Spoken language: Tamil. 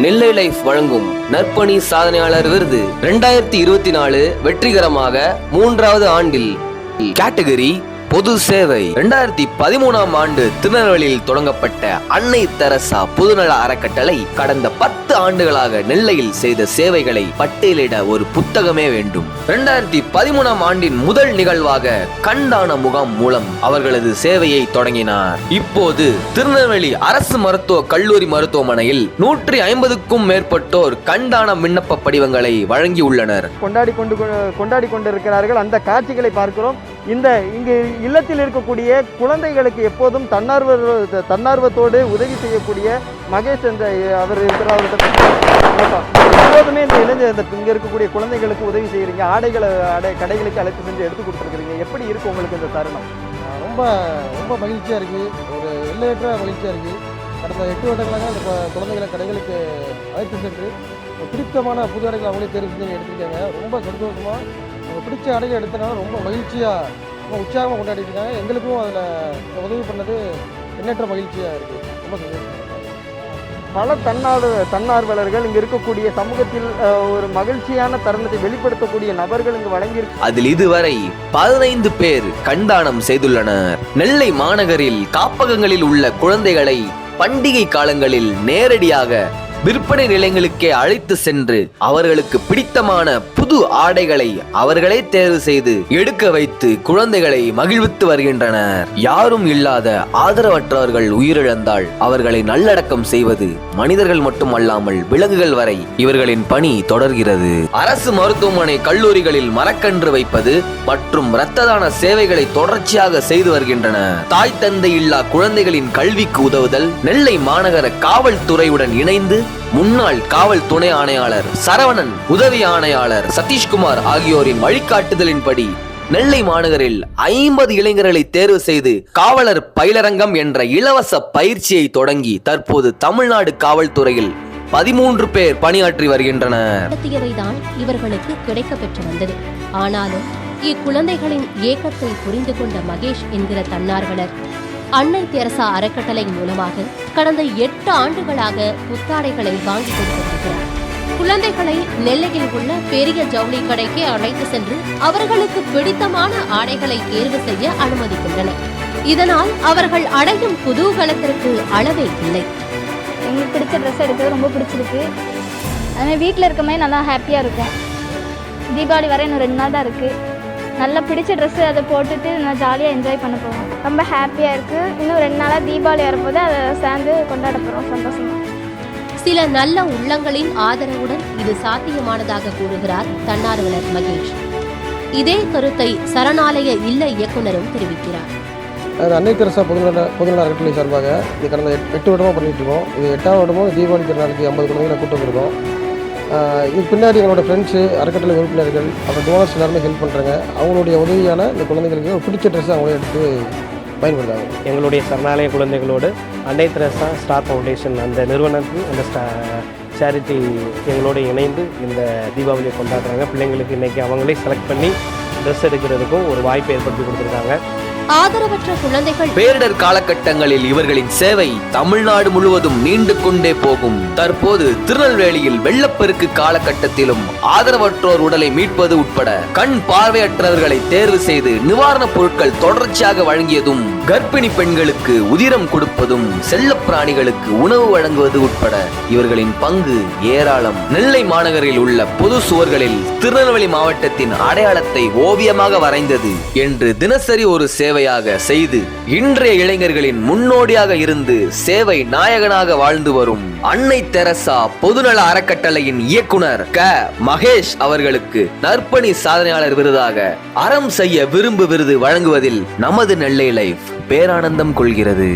நெல்லை லைஃப் வழங்கும் நற்பணி சாதனையாளர் விருது ரெண்டாயிரத்தி இருபத்தி நாலு வெற்றிகரமாக மூன்றாவது ஆண்டில். கேட்டகரி பொது சேவை. ரெண்டாயிரத்தி பதிமூணாம் ஆண்டு திருநெல்வேலியில் தொடங்கப்பட்ட அன்னை தெரசா பொதுநல அறக்கட்டளை கடந்த பத்து ஆண்டுகளாக நெல்லையில் செய்த சேவைகளை பட்டியலிட ஒரு புத்தகமே வேண்டும். ரெண்டாயிரத்தி பதிமூணாம் ஆண்டின் முதல் நிகழ்வாக கண்தான முகாம் மூலம் அவர்களது சேவையை தொடங்கினார். இப்போது திருநெல்வேலி அரசு மருத்துவ கல்லூரி மருத்துவமனையில் நூற்றி ஐம்பதுக்கும் மேற்பட்டோர் கண்தான விண்ணப்ப படிவங்களை வழங்கியுள்ளனர். கொண்டாடி கொண்டு கொண்டாடி கொண்டிருக்கிறார்கள். அந்த காட்சிகளை பார்க்கிறோம். இந்த இங்கு இல்லத்தில் இருக்கக்கூடிய குழந்தைகளுக்கு எப்போதும் தன்னார்வ தன்னார்வத்தோடு உதவி செய்யக்கூடிய மகேஷ் என்ற அவர் இருக்கிறார். எப்போதுமே இந்த இளைஞர் இந்த இங்கே இருக்கக்கூடிய குழந்தைகளுக்கு உதவி செய்கிறீங்க ஆடைகளை ஆடை கடைகளுக்கு அழைத்து சென்று எடுத்து கொடுத்துருக்குறீங்க. எப்படி இருக்கு உங்களுக்கு இந்த தருணம்? ரொம்ப ரொம்ப மகிழ்ச்சியாக இருக்குது ஒரு எல்லையற்ற மகிழ்ச்சியாக இருக்குது கடந்த எட்டு வருடங்களாக அந்த குழந்தைகளை கடைகளுக்கு அழைத்து சென்று பிடித்தமான புது ஆடைகளை அவங்களே தேர்வு செஞ்சு எடுத்துருக்காங்க. ரொம்ப சந்தோஷமாக அவங்க பிடிச்ச ஆடைகளை எடுத்தனால ரொம்ப மகிழ்ச்சியாக ரொம்ப உற்சாகமாக கொண்டாடிட்டு இருக்காங்க. எங்களுக்கும் அதில் உதவி பண்ணது எண்ணற்ற மகிழ்ச்சியாக இருக்குது ரொம்ப சந்தோஷம் பல தன்னார்வ தன்னார்வலர்கள் இங்க இருக்கக்கூடிய சமூகத்தில் ஒரு மகிழ்ச்சியான தருணத்தை வெளிப்படுத்தக்கூடிய நபர்கள் இங்கு வழங்கி அதில் இதுவரை பதினைந்து பேர் கண்தானம் செய்துள்ளனர். நெல்லை மாநகரில் காப்பகங்களில் உள்ள குழந்தைகளை பண்டிகை காலங்களில் நேரடியாக விற்பனை நிலையங்களுக்கே அழைத்து சென்று அவர்களுக்கு பிடித்தமான புது ஆடைகளை அவர்களே தேர்வு செய்து எடுக்க வைத்து குழந்தைகளை மகிழ்வித்து வருகின்றனர். யாரும் இல்லாத ஆதரவற்றவர்கள் உயிரிழந்தால் அவர்களை நல்லடக்கம் செய்வது மனிதர்கள் மட்டுமல்லாமல் விலங்குகள் வரை இவர்களின் பணி தொடர்கிறது. அரசு மருத்துவமனை கல்லூரிகளில் மரக்கன்று வைப்பது மற்றும் இரத்த தான சேவைகளை தொடர்ச்சியாக செய்து வருகின்றன. தாய் தந்தை இல்லா குழந்தைகளின் கல்விக்கு உதவுதல் நெல்லை மாநகர காவல்துறையுடன் இணைந்து முன்னாள் காவல் துணை ஆணையாளர் சரவணன் உதவி ஆணையாளர் சதீஷ்குமார் ஆகியோரின் வழிகாட்டுதலின்படி நெல்லை மாநகரில் ஐம்பது இளைஞர்களை தேர்வு செய்து காவலர் பயிலரங்கம் என்ற இலவச பயிற்சியை தொடங்கி தற்போது தமிழ்நாடு காவல்துறையில் பதிமூன்று பேர் பணியாற்றி வருகின்றனர். நடத்தியவைதான் இவர்களுக்கு கிடைக்கப்பெற்று வந்தது. ஆனாலும் இக்குழந்தைகளின் ஏக்கத்தை புரிந்து கொண்ட மகேஷ் என்கிற தன்னார்வலர் அன்னை தெரசா அறக்கட்டளை மூலமாக கடந்த எட்டு ஆண்டுகளாக புத்தாடைகளை வாங்கி கொடுத்து வருகிறார் குழந்தைகளை நெல்லையில் உள்ள பெரிய ஜவுளி கடைக்கு அழைத்து சென்று அவர்களுக்கு பிடித்தமான ஆடைகளை தேர்வு செய்ய அனுமதிக்கின்றனர். இதனால் அவர்கள் அடையும் குதூகலத்திற்கு அளவே இல்லை. எங்களுக்கு பிடிச்ச ட்ரெஸ் எடுக்கிறது ரொம்ப பிடிச்சிருக்கு. அதனால் வீட்டில் இருக்கமே நல்லா ஹாப்பியாக இருக்கும். தீபாவளி வர இன்னும் ரெண்டு நாள் தான் இருக்குது நல்லா பிடிச்ச ட்ரெஸ்ஸு அதை போட்டுட்டு நான் ஜாலியாக என்ஜாய் பண்ண போவோம் ரொம்ப ஹாப்பியாக இருக்குது இன்னும் ரெண்டு நாளாக தீபாவளி வரும்போது அதை சேர்ந்து கொண்டாட போகிறோம் சந்தோஷமாக சில நல்ல உள்ளங்களின் ஆதரவுடன் இது சாத்தியமானதாக கூறுகிறார் தன்னார்வலர் மகேஷ். இதே கருத்தை சரணாலய இல்ல இயக்குனரும் தெரிவிக்கிறார். அன்னை தெரசா பொதுநல பொதுநல அறக்கட்டளை சார்பாக இது கடந்த எட்- எட்டு வருடமாக பண்ணிட்டு இருக்கோம். இது எட்டாவது வருடமும் தீபாவளி திருநாளுக்கு ஐம்பது குழந்தைகளை கூட்டு வந்திருக்கோம். இதுக்கு பின்னாடி எங்களோட ஃப்ரெண்ட்ஸு அறக்கட்டளை உறுப்பினர்கள் அப்புறம் டோனர்ஸ் எல்லாருமே ஹெல்ப் பண்ணுறாங்க அவங்களுடைய உதவியான இந்த குழந்தைகளுக்கு ஒரு பிடிச்ச ட்ரெஸ் அவங்களே எடுத்து பயன்படுத்தாங்க எங்களுடைய சரணாலய குழந்தைகளோடு அன்னை திரசா ஸ்டார் ஃபவுண்டேஷன் அந்த நிறுவனத்தில் அந்த ஸ்டா சேரிட்டி எங்களோடு இணைந்து இந்த தீபாவளியை கொண்டாடுறாங்க. பிள்ளைங்களுக்கு இன்றைக்கி அவங்களே செலக்ட் பண்ணி ட்ரெஸ் எடுக்கிறதுக்கும் ஒரு வாய்ப்பு ஏற்படுத்தி கொடுத்துருக்காங்க. ஆதரவற்ற குழந்தைகள். பேரிடர் காலகட்டங்களில் இவர்களின் சேவை தமிழ்நாடு முழுவதும் நீண்டு கொண்டே போகும். தற்போது திருநெல்வேலியில் வெள்ளப்பெருக்கு காலகட்டத்திலும் ஆதரவற்றோர் உடலை மீட்பது உட்பட கண் பார்வையற்றவர்களை தேர்வு செய்து நிவாரணப் பொருட்கள் தொடர்ச்சியாக வழங்கியதும் கர்ப்பிணி பெண்களுக்கு உதிரம் கொடுப்பதும் செல்லப் பிராணிகளுக்கு உணவு வழங்குவது உட்பட இவர்களின் பங்கு ஏராளம். நெல்லை மாநகரில் உள்ள பொது சுவர்களில் திருநெல்வேலி மாவட்டத்தின் அடையாளத்தை ஓவியமாக வரைந்தது என்று தினசரி ஒரு சேவை சேவையாக செய்து இன்றைய இளைஞர்களின் முன்னோடியாக இருந்து சேவை நாயகனாக வாழ்ந்து வரும் அன்னை தெரசா பொதுநல அறக்கட்டளையின் இயக்குனர் க. மகேஷ் அவர்களுக்கு நற்பணி சாதனையாளர் விருதாக அறம் செய்ய விரும்பு விருது வழங்குவதில் நமது நெல்லை லைஃப் பேரானந்தம் கொள்கிறது.